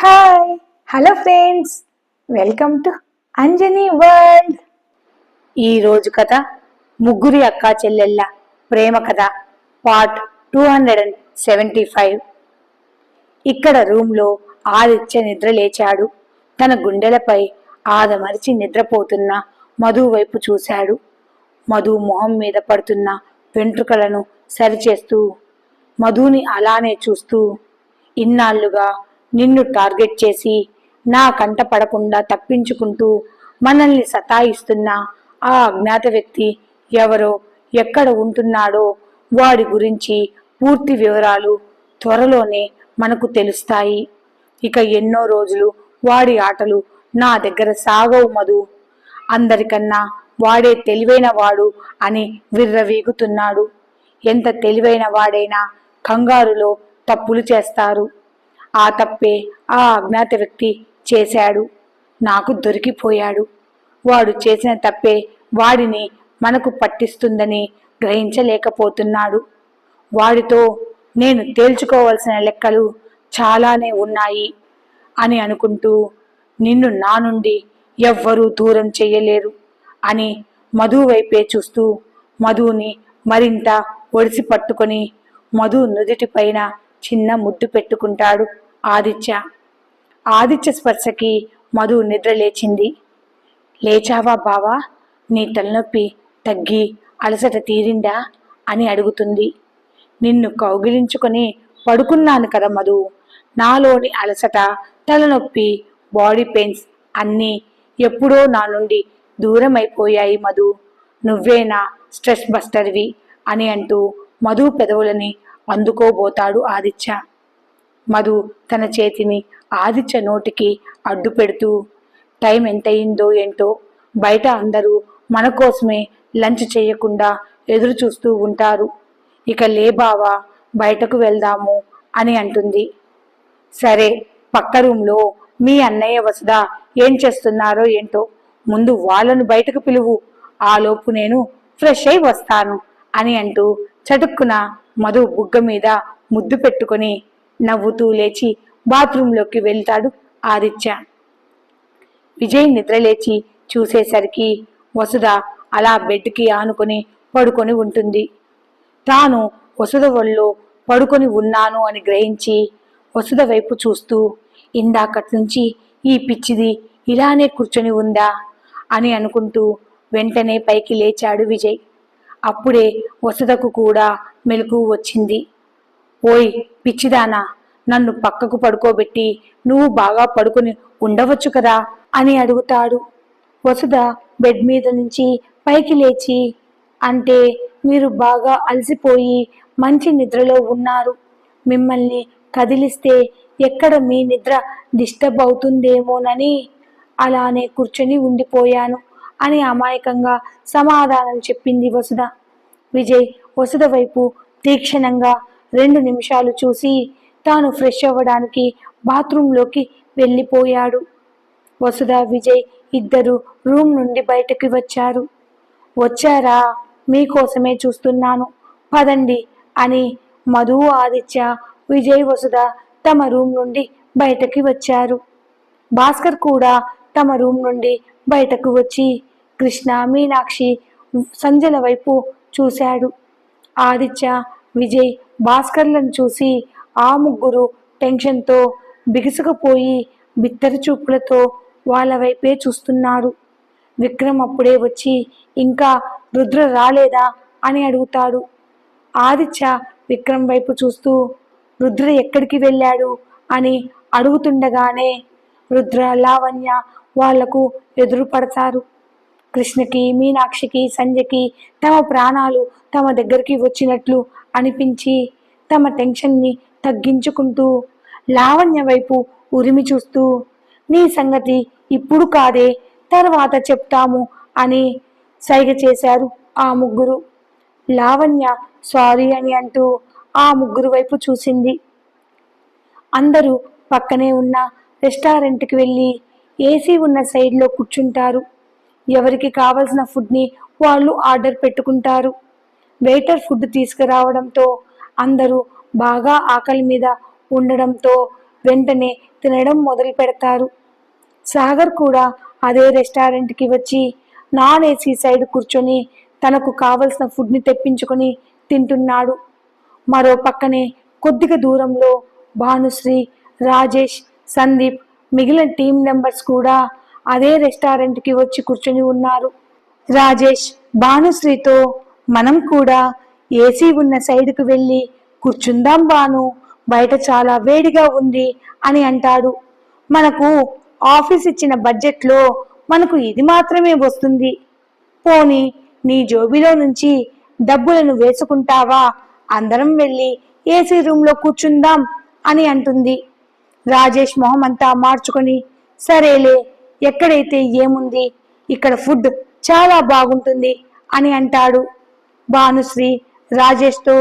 Hi hello friends welcome to Anjani world ఈరోజు కథ ముగ్గురి అక్కా చెల్లెళ్ళ ప్రేమ కథ part two hundred and seventy five ఇక్కడ రూమ్లో ఆదిత్య నిద్ర లేచాడు. తన గుండెలపై ఆదమరిచి నిద్రపోతున్న మధు వైపు చూశాడు. మధు మొహం మీద పడుతున్న వెంట్రుకలను సరిచేస్తూ మధుని అలానే చూస్తూ ఇన్నాళ్ళుగా నిన్ను టార్గెట్ చేసి నా కంట పడకుండా తప్పించుకుంటూ మనల్ని సతాయిస్తున్న ఆ అజ్ఞాత వ్యక్తి ఎవరో ఎక్కడ ఉంటున్నాడో వాడి గురించి పూర్తి వివరాలు త్వరలోనే మనకు తెలుస్తాయి. ఇక ఎన్నో రోజులు వాడి ఆటలు నా దగ్గర సాగవు మధు. అందరికన్నా వాడే తెలివైన వాడు అని విర్రవీగుతున్నాడు. ఎంత తెలివైన వాడైనా కంగారులో తప్పులు చేస్తారు. ఆ తప్పే ఆ అజ్ఞాత వ్యక్తి చేశాడు. నాకు దొరికిపోయాడు. వాడు చేసిన తప్పే వాడిని మనకు పట్టిస్తుందని గ్రహించలేకపోతున్నాడు. వాడితో నేను తేల్చుకోవలసిన లెక్కలు చాలానే ఉన్నాయి అని అనుకుంటూ నిన్ను నా నుండి ఎవ్వరూ దూరం చెయ్యలేరు అని మధు వైపే చూస్తూ మధుని మరింత ఒడిసి పట్టుకొని మధు నుదుటిపైన చిన్న ముద్దు పెట్టుకుంటాడు ఆదిత్య. ఆదిత్య స్పర్శకి మధు నిద్ర లేచింది. లేచావా బావా? నీ తలనొప్పి తగ్గి అలసట తీరిందా? అని అడుగుతుంది. నిన్ను కౌగిలించుకొని పడుకున్నాను కదా మధు. నాలోని అలసట తలనొప్పి బాడీ పెయిన్స్ అన్నీ ఎప్పుడో నా నుండి దూరం అయిపోయాయి మధు. నువ్వే నా స్ట్రెస్ బస్టర్వి? అని అంటూ మధు పెదవులని అందుకోబోతాడు ఆదిత్య. మధు తన చేతిని ఆదిత్య నోటికి అడ్డు పెడుతూ టైం ఎంతయిందో ఏంటో? బయట అందరూ మన కోసమే లంచ్ చేయకుండా ఎదురు చూస్తూ ఉంటారు. ఇక లే బావా బయటకు వెళ్దాము అని అంటుంది. సరే పక్క రూమ్లో మీ అన్నయ్య వసుదా ఏం చేస్తున్నారో ఏంటో ముందు వాళ్ళను బయటకు పిలువు. ఆలోపు నేను ఫ్రెష్ అయి వస్తాను అని అంటూ చటుక్కున మధు బుగ్గ మీద ముద్దు పెట్టుకొని నవ్వుతూ లేచి బాత్రూంలోకి వెళ్తాడు ఆదిత్య. విజయ్ నిద్రలేచి చూసేసరికి వసుధ అలా బెడ్కి ఆనుకొని పడుకొని ఉంటుంది. తాను వసుధ ఒళ్ళో పడుకొని ఉన్నాను అని గ్రహించి వసుధ వైపు చూస్తూ ఇందాకటి నుంచి ఈ పిచ్చిది ఇలానే కూర్చొని ఉందా? అని అనుకుంటూ వెంటనే పైకి లేచాడు విజయ్. అప్పుడే వసుధకు కూడా మెలకువ వచ్చింది. ఓయ్ పిచ్చిదానా నన్ను పక్కకు పడుకోబెట్టి నువ్వు బాగా పడుకుని ఉండవచ్చు కదా అని అడుగుతాడు. వసుధ బెడ్ మీద నుంచి పైకి లేచి అంటే మీరు బాగా అలసిపోయి మంచి నిద్రలో ఉన్నారు. మిమ్మల్ని కదిలిస్తే ఎక్కడ మీ నిద్ర డిస్టర్బ్ అవుతుందేమోనని అలానే కూర్చొని ఉండిపోయాను అని అమాయకంగా సమాధానం చెప్పింది వసుధ. విజయ్ వసుధ వైపు తీక్షణంగా రెండు నిమిషాలు చూసి తాను ఫ్రెష్ అవ్వడానికి బాత్రూంలోకి వెళ్ళిపోయాడు. వసుధ విజయ్ ఇద్దరు రూమ్ నుండి బయటకు వచ్చారు. వచ్చారా? మీకోసమే చూస్తున్నాను. పదండి అని మధు ఆదిత్య విజయ్ వసుధ తమ రూమ్ నుండి బయటకి వచ్చారు. భాస్కర్ కూడా తమ రూమ్ నుండి బయటకు వచ్చి కృష్ణ మీనాక్షి సంజల వైపు చూశాడు. ఆదిత్య విజయ్ భాస్కర్లను చూసి ఆ ముగ్గురు టెన్షన్తో బిగుసుకుపోయి బిత్తర చూపులతో వాళ్ళ వైపే చూస్తున్నారు. విక్రమ్ అప్పుడే వచ్చి ఇంకా రుద్ర రాలేదా? అని అడుగుతాడు. ఆదిత్య విక్రమ్ వైపు చూస్తూ రుద్ర ఎక్కడికి వెళ్ళాడు? అని అడుగుతుండగానే రుద్ర లావణ్య వాళ్ళకు ఎదురు పడతారు కృష్ణకి మీనాక్షికి సంజయ్కి తమ ప్రాణాలు తమ దగ్గరికి వచ్చినట్లు అనిపించి తమ టెన్షన్ని తగ్గించుకుంటూ లావణ్య వైపు ఉరిమి చూస్తూ నీ సంగతి ఇప్పుడు కాదే తర్వాత చెప్తాము అని సైగ చేశారు ఆ ముగ్గురు. లావణ్య సారీ అని అంటూ ఆ ముగ్గురు వైపు చూసింది. అందరూ పక్కనే ఉన్న రెస్టారెంట్కి వెళ్ళి ఏసీ ఉన్న సైడ్లో కూర్చుంటారు. ఎవరికి కావలసిన ఫుడ్ని వాళ్ళు ఆర్డర్ పెట్టుకుంటారు. వెయిటర్ ఫుడ్ తీసుకురావడంతో అందరూ బాగా ఆకలి మీద ఉండడంతో వెంటనే తినడం మొదలు పెడతారు. సాగర్ కూడా అదే రెస్టారెంట్కి వచ్చి నాన్ ఏసీ సైడ్ కూర్చొని తనకు కావలసిన ఫుడ్ని తెప్పించుకొని తింటున్నాడు. మరో పక్కనే కొద్దిగా దూరంలో భానుశ్రీ రాజేష్ సందీప్ మిగిలిన టీం మెంబర్స్ కూడా అదే రెస్టారెంట్కి వచ్చి కూర్చొని ఉన్నారు. రాజేష్ భానుశ్రీతో మనం కూడా ఏసీ ఉన్న సైడ్కు వెళ్ళి కూర్చుందాం బాను బయట చాలా వేడిగా ఉంది అని అంటాడు. మనకు ఆఫీస్ ఇచ్చిన బడ్జెట్లో మనకు ఇది మాత్రమే వస్తుంది. పోనీ నీ జోబిలో నుంచి డబ్బులను వేసుకుంటావా? అందరం వెళ్ళి ఏసీ రూమ్లో కూర్చుందాం అని అంటుంది. రాజేష్ మొహం అంతా మార్చుకొని సరేలే ఎక్కడైతే ఏముంది ఇక్కడ ఫుడ్ చాలా బాగుంటుంది అని అంటాడు. భానుశ్రీ రాజేష్తో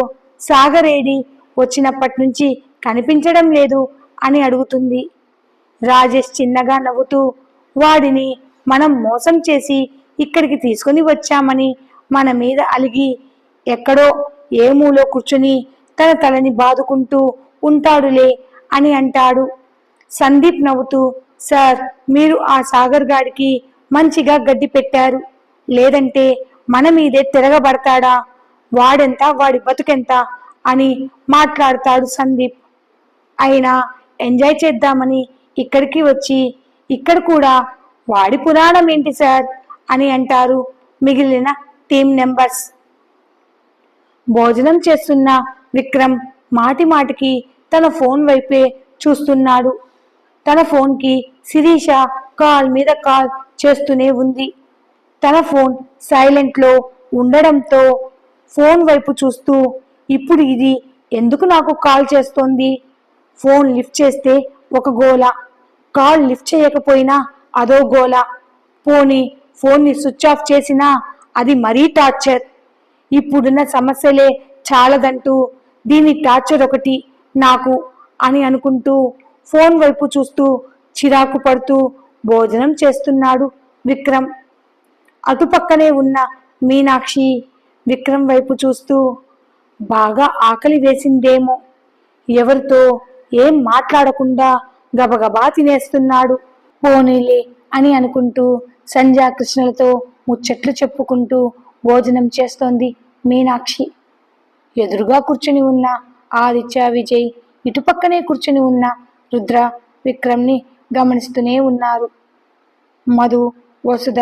సాగరేడి వచ్చినప్పటి నుంచి కనిపించడం లేదు అని అడుగుతుంది. రాజేష్ చిన్నగా నవ్వుతూ వాడిని మనం మోసం చేసి ఇక్కడికి తీసుకొని వచ్చామని మన మీద అలిగి ఎక్కడో ఏ మూలో కూర్చుని తన తలని బాదుకుంటూ ఉంటాడులే అని అంటాడు. సందీప్ నవ్వుతూ సార్ మీరు ఆ సాగర్ గాడికి మంచిగా గడ్డి పెట్టారు. లేదంటే మన మీదే తిరగబడతాడా? వాడెంత వాడి బతుకెంత అని మాట్లాడతాడు సందీప్. అయినా ఎంజాయ్ చేద్దామని ఇక్కడికి వచ్చి ఇక్కడ కూడా వాడి పురాణం ఏంటి సార్? అని అంటారు మిగిలిన టీం నెంబర్స్ భోజనం చేస్తున్న విక్రమ్ మాటి మాటికి తన ఫోన్ వైపే చూస్తున్నాడు. తన ఫోన్కి శిరీష కాల్ మీద కాల్ చేస్తూనే ఉంది. తన ఫోన్ సైలెంట్లో ఉండడంతో ఫోన్ వైపు చూస్తూ ఇప్పుడు ఇది ఎందుకు నాకు కాల్ చేస్తోంది? ఫోన్ లిఫ్ట్ చేస్తే ఒక గోల. కాల్ లిఫ్ట్ చేయకపోయినా అదో గోల. పోనీ ఫోన్ని స్విచ్ ఆఫ్ చేసినా అది మరీ టార్చర్. ఇప్పుడున్న సమస్యలే చాలదంటూ దీని టార్చర్ ఒకటి నాకు అని అనుకుంటూ ఫోన్ వైపు చూస్తూ చిరాకు పడుతూ భోజనం చేస్తున్నాడు విక్రమ్. అటుపక్కనే ఉన్న మీనాక్షి విక్రమ్ వైపు చూస్తూ బాగా ఆకలి వేసిందేమో. ఎవరితో ఏం మాట్లాడకుండా గబగబా తినేస్తున్నాడు. పోనీలే అని అనుకుంటూ సంధ్యా కృష్ణలతో ముచ్చట్లు చెప్పుకుంటూ భోజనం చేస్తోంది మీనాక్షి. ఎదురుగా కూర్చుని ఉన్న ఆదిత్య విజయ్ ఇటుపక్కనే కూర్చుని ఉన్న రుద్ర విక్రమ్ని గమనిస్తూనే ఉన్నారు. మధు వసుధ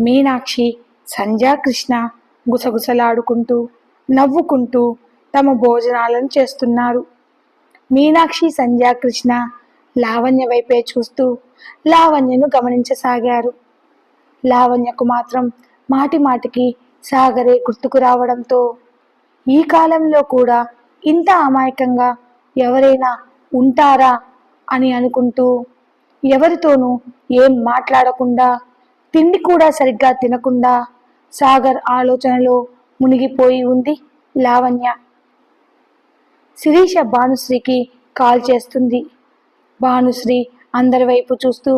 మీనాక్షి సంధ్యా కృష్ణ గుసగుసలాడుకుంటూ నవ్వుకుంటూ తమ భోజనాలను చేస్తున్నారు. మీనాక్షి సంధ్యా కృష్ణ లావణ్య వైపే చూస్తూ లావణ్యను గమనించసాగారు. లావణ్యకు మాత్రం మాటి మాటికి సాగరే గుర్తుకు రావడంతో ఈ కాలంలో కూడా ఇంత అమాయకంగా ఎవరైనా ఉంటారా అని అనుకుంటూ ఎవరితోనూ ఏం మాట్లాడకుండా తిండి కూడా సరిగ్గా తినకుండా సాగర్ ఆలోచనలో మునిగిపోయి ఉంది లావణ్య. శిరీష భానుశ్రీకి కాల్ చేస్తుంది. భానుశ్రీ అందరి వైపు చూస్తూ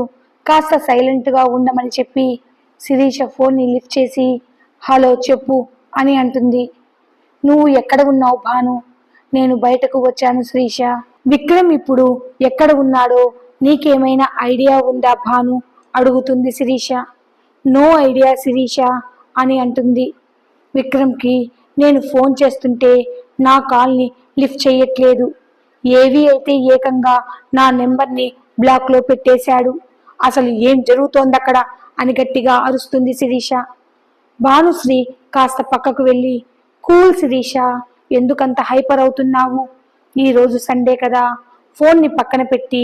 కాస్త సైలెంట్గా ఉండమని చెప్పి శిరీష ఫోన్ని లిఫ్ట్ చేసి హలో చెప్పు అని అంటుంది. నువ్వు ఎక్కడ ఉన్నావు భాను? నేను బయటకు వచ్చాను శ్రీష. విక్రమ్ ఇప్పుడు ఎక్కడ ఉన్నాడో నీకేమైనా ఐడియా ఉందా భాను? అడుగుతుంది శిరీష. నో ఐడియా శిరీష అని అంటుంది. విక్రమ్కి నేను ఫోన్ చేస్తుంటే నా కాల్ని లిఫ్ట్ చేయట్లేదు. ఏవి అయితే ఏకంగా నా నెంబర్ని బ్లాక్లో పెట్టేశాడు. అసలు ఏం జరుగుతోంది అక్కడ అని గట్టిగా అరుస్తుంది శిరీష. భానుశ్రీ కాస్త పక్కకు వెళ్ళి కూల్ శిరీష ఎందుకంత హైపర్ అవుతున్నావు? ఈరోజు సండే కదా. ఫోన్ని పక్కన పెట్టి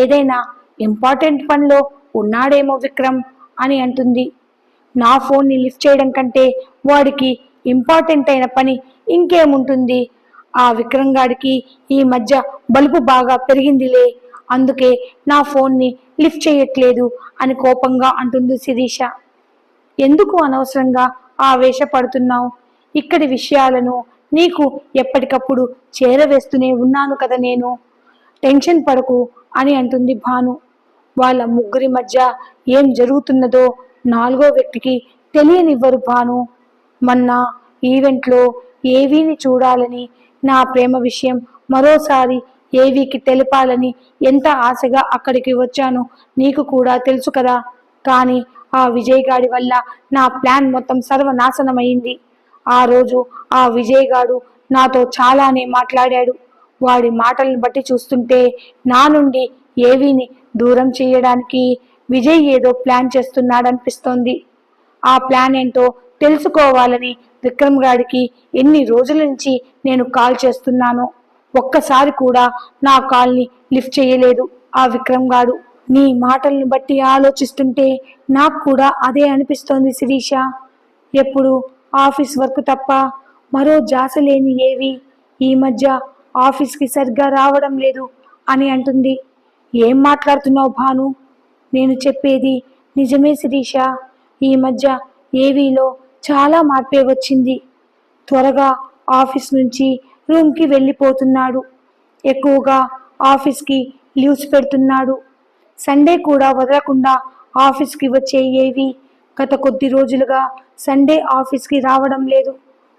ఏదైనా ఇంపార్టెంట్ పనిలో ఉన్నాడేమో విక్రమ్ అని అంటుంది. నా ఫోన్ని లిఫ్ట్ చేయడం కంటే వాడికి ఇంపార్టెంట్ అయిన పని ఇంకేముంటుంది? ఆ విక్రమ్ గాడికి ఈ మధ్య బలుపు బాగా పెరిగిందిలే. అందుకే నా ఫోన్ని లిఫ్ట్ చేయట్లేదు అని కోపంగా అంటుంది శిరీష. ఎందుకు అనవసరంగా ఆవేశపడుతున్నావు? ఇక్కడి విషయాలను నీకు ఎప్పటికప్పుడు చేరవేస్తూనే ఉన్నాను కదా నేను. టెన్షన్ పడకు అని అంటుంది భాను. వాళ్ళ ముగ్గురి మధ్య ఏం జరుగుతున్నదో నాలుగో వ్యక్తికి తెలియనివ్వరు భాను. మొన్న ఈవెంట్లో ఏవీని చూడాలని నా ప్రేమ విషయం మరోసారి ఏవీకి తెలపాలని ఎంత ఆశగా అక్కడికి వచ్చానో నీకు కూడా తెలుసు కదా. కానీ ఆ విజయ్ గాడి వల్ల నా ప్లాన్ మొత్తం సర్వనాశనమైంది. ఆ రోజు ఆ విజయగాడు నాతో చాలానే మాట్లాడాడు. వాడి మాటలను బట్టి చూస్తుంటే నా నుండి ఏవీని దూరం చేయడానికి విజయ్ ఏదో ప్లాన్ చేస్తున్నాడనిపిస్తోంది. ఆ ప్లాన్ ఏంటో తెలుసుకోవాలని విక్రమ్ గాడికి ఎన్ని రోజుల నుంచి నేను కాల్ చేస్తున్నాను ఒక్కసారి కూడా నా కాల్ని లిఫ్ట్ చేయలేదు ఆ విక్రమ్ గాడు. నీ మాటలను బట్టి ఆలోచిస్తుంటే నాకు కూడా అదే అనిపిస్తోంది శిరీష. ఎప్పుడు ఆఫీస్ వర్క్ తప్ప మరో జాస లేని ఏవి? ఈ మధ్య ఆఫీస్కి సరిగ్గా రావడం లేదు అని అంటుంది. ఏం మాట్లాడుతున్నావు భాను? నేను చెప్పేది నిజమే శిరీష. ఈ మధ్య ఏవీలో చాలా మార్పే వచ్చింది. త్వరగా ఆఫీస్ నుంచి రూమ్కి వెళ్ళిపోతున్నాడు. ఎక్కువగా ఆఫీస్కి లీవ్స్ పెడుతున్నాడు. సండే కూడా వదలకుండా ఆఫీస్కి వచ్చే ఏవి గత కొద్ది రోజులుగా సండే ఆఫీస్కి రావడం లేదు.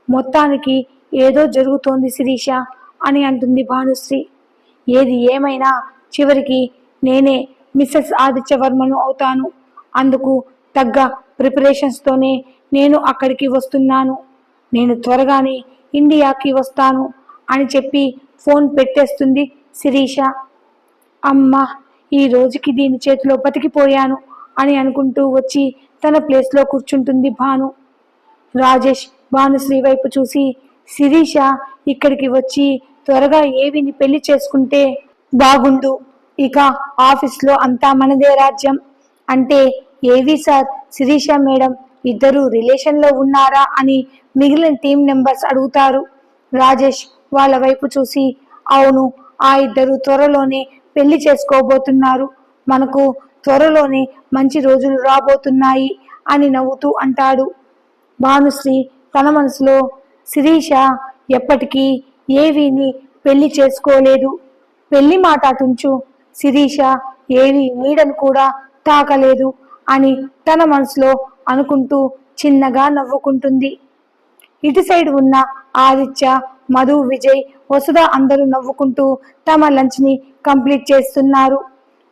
మొత్తానికి ఏదో జరుగుతోంది శిరీష అని అంటుంది భానుశ్రీ. ఏది ఏమైనా చివరికి నేనే మిస్సెస్ ఆదిత్యవర్మను అవుతాను. అందుకు తగ్గ ప్రిపరేషన్స్తోనే నేను అక్కడికి వస్తున్నాను. నేను త్వరగానే ఇండియాకి వస్తాను అని చెప్పి ఫోన్ పెట్టేస్తుంది శిరీష. అమ్మ ఈ రోజుకి దీని చేతిలో బతికిపోయాను. అని అనుకుంటూ వచ్చి తన ప్లేస్లో కూర్చుంటుంది భాను. రాజేష్ భానుశ్రీ వైపు చూసి శిరీష ఇక్కడికి వచ్చి త్వరగా ఏవిని పెళ్ళి చేసుకుంటే బాగుండు. ఇక ఆఫీస్లో అంతా మనదే రాజ్యం. అంటే ఏవి సార్? శిరీష మేడం ఇద్దరు రిలేషన్లో ఉన్నారా? అని మిగిలిన టీం మెంబర్స్ అడుగుతారు. రాజేష్ వాళ్ళ వైపు చూసి అవును ఆ ఇద్దరు త్వరలోనే పెళ్ళి చేసుకోబోతున్నారు. మనకు త్వరలోనే మంచి రోజులు రాబోతున్నాయి అని నవ్వుతూ అంటాడు. భానుశ్రీ తన మనసులో శిరీష ఎప్పటికీ ఏవీని పెళ్ళి చేసుకోలేదు. పెళ్ళి మాట అటుంచు శిరీష ఏవి నీడను కూడా తాకలేదు అని తన మనసులో అనుకుంటూ చిన్నగా నవ్వుకుంటుంది. ఇటు సైడ్ ఉన్న ఆదిత్య మధు విజయ్ వసుధ అందరూ నవ్వుకుంటూ తమ లంచ్ని కంప్లీట్ చేస్తున్నారు.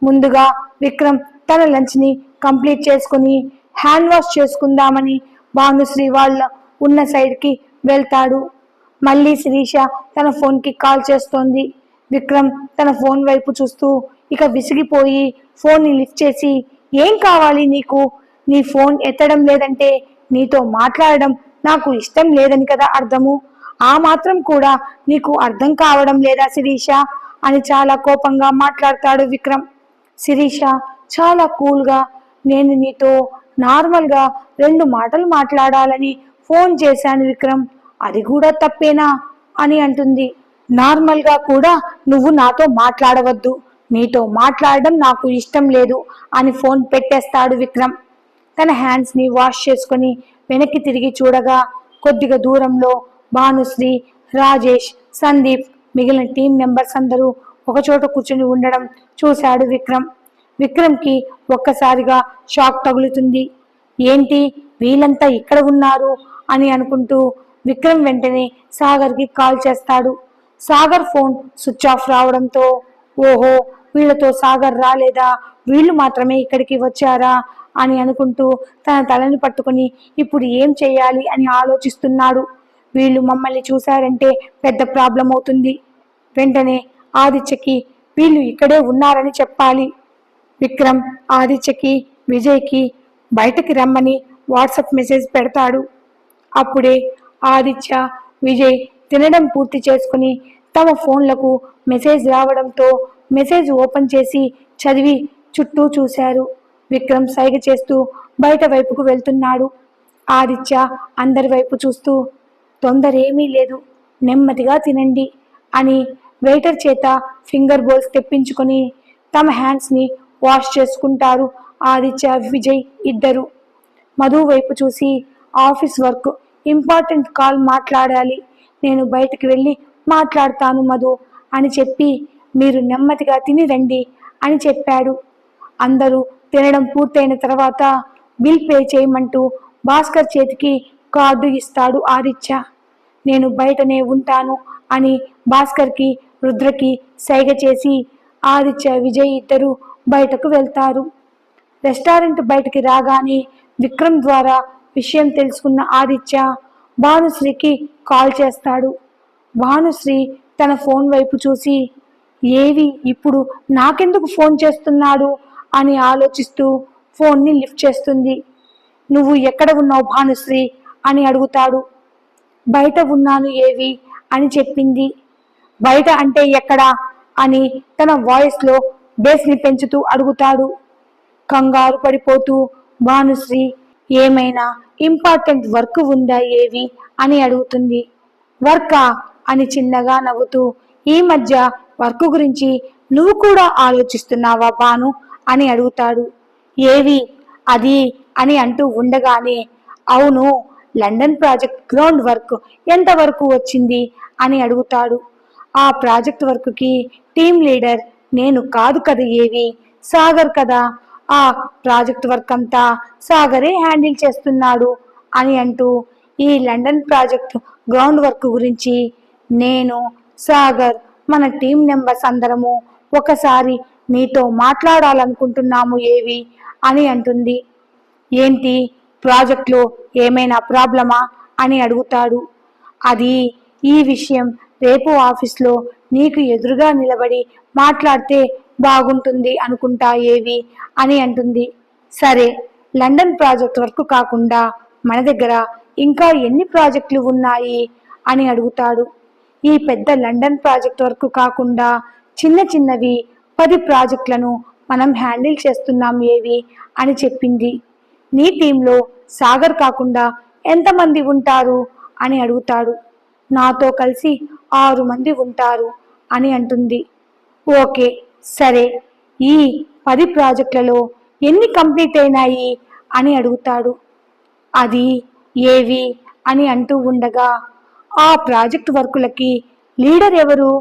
ముందుగా విక్రమ్ తన లంచ్ని కంప్లీట్ చేసుకుని హ్యాండ్ వాష్ చేసుకుందామని భానుశ్రీ వాళ్ళ ఉన్న సైడ్కి వెళ్తాడు. మళ్ళీ శిరీష తన ఫోన్కి కాల్ చేస్తోంది. విక్రమ్ తన ఫోన్ వైపు చూస్తూ ఇక విసిగిపోయి ఫోన్ని లిఫ్ట్ చేసి ఏం కావాలి నీకు? నీ ఫోన్ ఎత్తడం లేదంటే నీతో మాట్లాడడం నాకు ఇష్టం లేదని కదా అర్థము? ఆ మాత్రం కూడా నీకు అర్థం కావడం లేదా శిరీష? అని చాలా కోపంగా మాట్లాడతాడు విక్రమ్. శిరీష చాలా కూల్గా నేను నీతో నార్మల్గా రెండు మాటలు మాట్లాడాలని ఫోన్ చేశాను విక్రమ్. అది కూడా తప్పేనా? అని అంటుంది. నార్మల్గా కూడా నువ్వు నాతో మాట్లాడవద్దు. నీతో మాట్లాడడం నాకు ఇష్టం లేదు అని ఫోన్ పెట్టేస్తాడు విక్రమ్. తన హ్యాండ్స్ని వాష్ చేసుకొని వెనక్కి తిరిగి చూడగా కొద్దిగా దూరంలో భానుశ్రీ రాజేష్ సందీప్ మిగిలిన టీం మెంబర్స్ అందరూ ఒకచోట కూర్చుని ఉండడం చూశాడు విక్రమ్. విక్రమ్కి ఒక్కసారిగా షాక్ తగులుతుంది. ఏంటి వీళ్ళంతా ఇక్కడ ఉన్నారు అని అనుకుంటూ విక్రమ్ వెంటనే సాగర్కి కాల్ చేస్తాడు. సాగర్ ఫోన్ స్విచ్ ఆఫ్ రావడంతో ఓహో వీళ్ళతో సాగర్ రాలేదా? వీళ్ళు మాత్రమే ఇక్కడికి వచ్చారా? అని అనుకుంటూ తన తలని పట్టుకొని ఇప్పుడు ఏం చేయాలి అని ఆలోచిస్తున్నాడు. వీళ్ళు మమ్మల్ని చూశారంటే పెద్ద ప్రాబ్లం అవుతుంది వెంటనే ఆదిత్యకి వీళ్ళు ఇక్కడే ఉన్నారని చెప్పాలి. విక్రమ్ ఆదిత్యకి విజయ్కి బయటకి రమ్మని వాట్సాప్ మెసేజ్ పెడతాడు. అప్పుడే ఆదిత్య విజయ్ తినడం పూర్తి చేసుకుని తమ ఫోన్లకు మెసేజ్ రావడంతో మెసేజ్ ఓపెన్ చేసి చదివి చుట్టూ చూశారు. విక్రమ్ సైగ చేస్తూ బయట వైపుకు వెళ్తున్నాడు. ఆదిత్య అందరి వైపు చూస్తూ తొందర ఏమీ లేదు నెమ్మదిగా తినండి అని వెయిటర్ చేత ఫింగర్ బోల్స్ తెప్పించుకొని తమ హ్యాండ్స్ని వాష్ చేసుకుంటారు. ఆదిత్య విజయ్ ఇద్దరు. మధు వైపు చూసి ఆఫీస్ వర్క్ ఇంపార్టెంట్ కాల్ మాట్లాడాలి. నేను బయటికి వెళ్ళి మాట్లాడతాను మధు అని చెప్పి మీరు నెమ్మదిగా తిని రండి అని చెప్పాడు. అందరూ తినడం పూర్తయిన తర్వాత బిల్ పే చేయమంటూ భాస్కర్ చేతికి కార్డు ఇస్తాడు ఆదిత్య. నేను బయటనే ఉంటాను అని భాస్కర్కి రుద్రకి సైగ చేసి ఆదిత్య విజయ్ ఇద్దరు బయటకు వెళ్తారు. రెస్టారెంట్ బయటికి రాగానే విక్రమ్ ద్వారా విషయం తెలుసుకున్న ఆదిత్య భానుశ్రీకి కాల్ చేస్తాడు. భానుశ్రీ తన ఫోన్ వైపు చూసి ఏవి ఇప్పుడు నాకెందుకు ఫోన్ చేస్తున్నాడు? అని ఆలోచిస్తూ ఫోన్ని లిఫ్ట్ చేస్తుంది. నువ్వు ఎక్కడ ఉన్నావు భానుశ్రీ? అని అడుగుతాడు. బయట ఉన్నాను ఏవి? అని చెప్పింది. బయట అంటే ఎక్కడా? అని తన వాయిస్లో బేస్ని పెంచుతూ అడుగుతాడు. కంగారు పడిపోతూ భానుశ్రీ ఏమైనా ఇంపార్టెంట్ వర్క్ ఉందా ఏవి? అని అడుగుతుంది. వర్కా? అని చిన్నగా నవ్వుతూ ఈ మధ్య వర్క్ గురించి నువ్వు కూడా ఆలోచిస్తున్నావా బాను అని అడుగుతాడు. ఏవి? అది? అని అంటూ ఉండగానే అవును లండన్ ప్రాజెక్ట్ గ్రౌండ్ వర్క్ ఎంతవరకు వచ్చింది? అని అడుగుతాడు. ఆ ప్రాజెక్ట్ వర్క్కి టీం లీడర్ నేను కాదు కదా ఏవి? సాగర్ కదా. ఆ ప్రాజెక్ట్ వర్క్ అంతా సాగరే హ్యాండిల్ చేస్తున్నాడు అని అంటూ ఈ లండన్ ప్రాజెక్ట్ గ్రౌండ్ వర్క్ గురించి నేను సాగర్ మన టీం మెంబర్స్ అందరము ఒకసారి నీతో మాట్లాడాలనుకుంటున్నాము ఏవి? అని అంటుంది. ఏంటి? ప్రాజెక్ట్లో ఏమైనా ప్రాబ్లమా? అని అడుగుతాడు. అది ఈ విషయం రేపు ఆఫీస్లో నీకు ఎదురుగా నిలబడి మాట్లాడితే బాగుంటుంది అనుకుంటా ఏవి అని అంటుంది. సరే లండన్ ప్రాజెక్ట్ వరకు కాకుండా మన దగ్గర ఇంకా ఎన్ని ప్రాజెక్టులు ఉన్నాయి అని అడుగుతాడు. ఈ పెద్ద లండన్ ప్రాజెక్ట్ వరకు కాకుండా చిన్న చిన్నవి పది ప్రాజెక్టులను మనం హ్యాండిల్ చేస్తున్నాం ఏవి అని చెప్పింది. నీ టీంలో సాగర్ కాకుండా ఎంతమంది ఉంటారు అని అడుగుతాడు. నాతో కలిసి ఆరు మంది ఉంటారు అని అంటుంది. ఓకే సరే. ఈ పది ప్రాజెక్టులలో ఎన్ని కంప్లీట్ అయినాయి అని అడుగుతాడు. అది ఏవి అని అంటూ ఉండగా ఆ ప్రాజెక్ట్ వర్కులకి లీడర్ ఎవరు?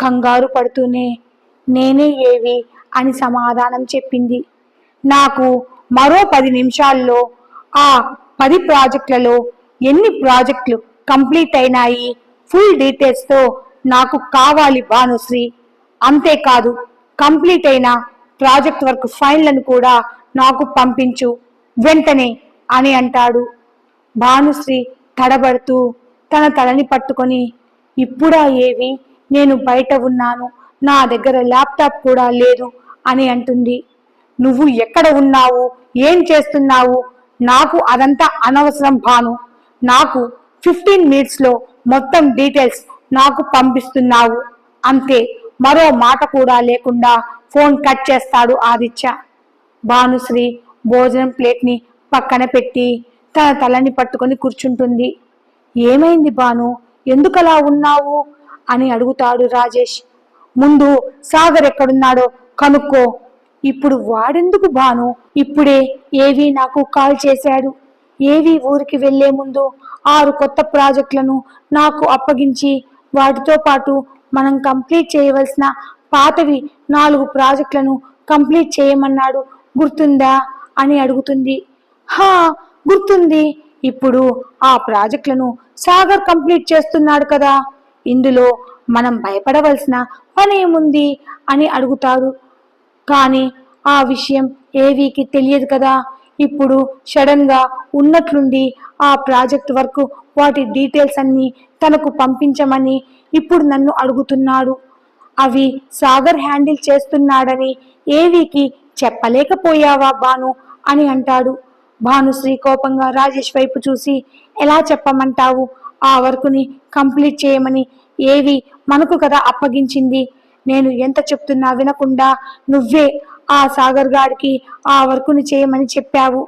కంగారు పడుతూనే నేనే ఏవి అని సమాధానం చెప్పింది. నాకు మరో పది నిమిషాల్లో ఆ పది ప్రాజెక్టులలో ఎన్ని ప్రాజెక్టులు కంప్లీట్ అయినాయి. ఫుల్ డీటెయిల్స్తో నాకు కావాలి భానుశ్రీ. అంతేకాదు కంప్లీట్ అయిన ప్రాజెక్ట్ వర్క్ ఫైల్లను కూడా నాకు పంపించు. వెంటనే అని అంటాడు. భానుశ్రీ తడబడుతూ తన తలని పట్టుకొని ఇప్పుడా ఏవి? నేను బయట ఉన్నాను. నా దగ్గర ల్యాప్టాప్ కూడా లేదు అని అంటుంది. నువ్వు ఎక్కడ ఉన్నావు? ఏం చేస్తున్నావు? నాకు అదంతా అనవసరం భాను. నాకు ఫిఫ్టీన్ మినిట్స్లో మొత్తం డీటెయిల్స్ నాకు పంపిస్తున్నావు. అంతే మరో మాట కూడా లేకుండా ఫోన్ కట్ చేస్తాడు ఆదిత్య. భానుశ్రీ భోజనం ప్లేట్ని పక్కన పెట్టి తన తలని పట్టుకొని కూర్చుంటుంది. ఏమైంది భాను? ఎందుకలా ఉన్నావు? అని అడుగుతాడు రాజేష్. ముందు సాగర్ ఎక్కడున్నాడో కనుక్కో. ఇప్పుడు వాడెందుకు భాను? ఇప్పుడే ఏవి నాకు కాల్ చేశాడు. ఏవి ఊరికి వెళ్ళే ముందు ఆరు కొత్త ప్రాజెక్టులను నాకు అప్పగించి వాటితో పాటు మనం కంప్లీట్ చేయవలసిన పాతవి నాలుగు ప్రాజెక్టులను కంప్లీట్ చేయమన్నాడు. గుర్తుందా? అని అడుగుతుంది. హా గుర్తుంది. ఇప్పుడు ఆ ప్రాజెక్టులను సాగర్ కంప్లీట్ చేస్తున్నాడు కదా. ఇందులో మనం భయపడవలసిన పనేముంది అని అడుగుతాడు. కానీ ఆ విషయం ఏవీకి తెలియదు కదా. ఇప్పుడు సడన్గా ఉన్నట్లుండి ఆ ప్రాజెక్ట్ వర్క్ వాటి డీటెయిల్స్ అన్ని తనకు పంపించమని ఇప్పుడు నన్ను అడుగుతున్నాడు. అవి సాగర్ హ్యాండిల్ చేస్తున్నాడని ఏవీకి చెప్పలేకపోయావా భాను అని అంటాడు. భానుశ్రీ కోపంగా రాజేష్ వైపు చూసి ఎలా చెప్పమంటావు? ఆ వర్కుని కంప్లీట్ చేయమని ఏవి మనకు కదా అప్పగించింది. నేను ఎంత చెప్తున్నా వినకుండా నువ్వే ఆ సాగర్ గారికి ఆ వర్కుని చేయమని చెప్పావు.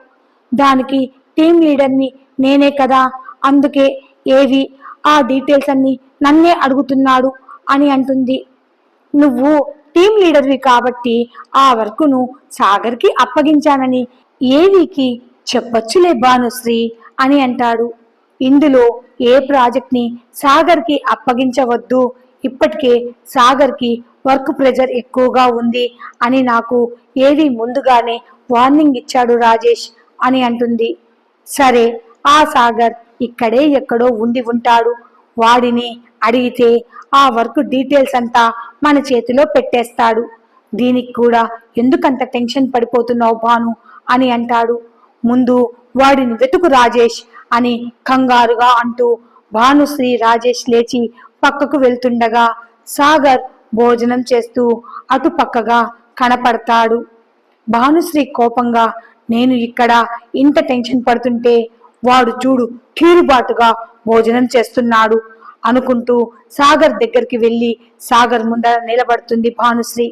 దానికి టీం లీడర్ని నేనే కదా. అందుకే ఏవి ఆ డీటెయిల్స్ అన్ని నన్నే అడుగుతున్నాడు అని అంటుంది. నువ్వు టీం లీడర్వి కాబట్టి ఆ వర్కును సాగర్కి అప్పగించానని ఏవికి చెప్పొచ్చులే భానుశ్రీ అని అంటాడు. ఇందులో ఏ ప్రాజెక్ట్ని సాగర్కి అప్పగించవద్దు. ఇప్పటికే సాగర్కి వర్క్ ప్రెజర్ ఎక్కువగా ఉంది అని నాకు ఏది ముందుగానే వార్నింగ్ ఇచ్చాడు రాజేష్ అని అంటుంది. సరే ఆ సాగర్ ఇక్కడే ఎక్కడో ఉండి ఉంటాడు. వాడిని అడిగితే ఆ వర్క్ డీటెయిల్స్ అంతా మన చేతిలో పెట్టేస్తాడు. దీనికి కూడా ఎందుకంత టెన్షన్ పడిపోతున్నావు భాను అని అంటాడు. ముందు వాడిని వెతుకు రాజేష్ అని కంగారుగా అంటూ భానుశ్రీ రాజేష్ లేచి పక్కకు వెళ్తుండగా సాగర్ భోజనం చేస్తూ అటు పక్కగా కనపడతాడు. భానుశ్రీ కోపంగా నేను ఇక్కడ ఇంత టెన్షన్ పడుతుంటే వాడు చూడు కీరుబాటుగా భోజనం చేస్తున్నాడు అనుకుంటూ సాగర్ దగ్గరికి వెళ్ళి సాగర్ ముందర నిలబడుతుంది భానుశ్రీ.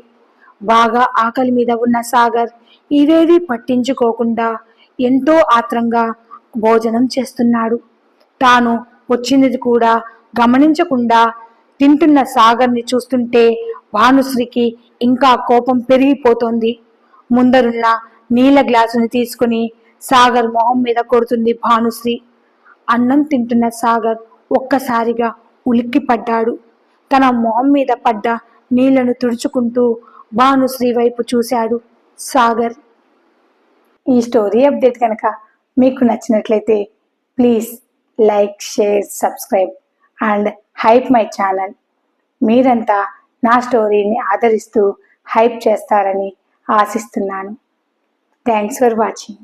బాగా ఆకలి మీద ఉన్న సాగర్ ఇవేవి పట్టించుకోకుండా ఎంతో ఆత్రంగా భోజనం చేస్తున్నాడు. తాను వచ్చినది కూడా గమనించకుండా తింటున్న సాగర్ని చూస్తుంటే భానుశ్రీకి ఇంకా కోపం పెరిగిపోతోంది. ముందరున్న నీళ్ళ గ్లాసుని తీసుకుని సాగర్ మొహం మీద కొడుతుంది భానుశ్రీ. అన్నం తింటున్న సాగర్ ఒక్కసారిగా ఉలిక్కి పడ్డాడు తన మొహం మీద పడ్డ నీళ్ళను తుడుచుకుంటూ భానుశ్రీ వైపు చూశాడు సాగర్. ఈ స్టోరీ అప్డేట్ కనుక మీకు నచ్చినట్లయితే please like share subscribe and hype my channel మీరంతా నా స్టోరీని ఆదరిస్తూ హైప్ చేస్తారని ఆశిస్తున్నాను. Thanks for watching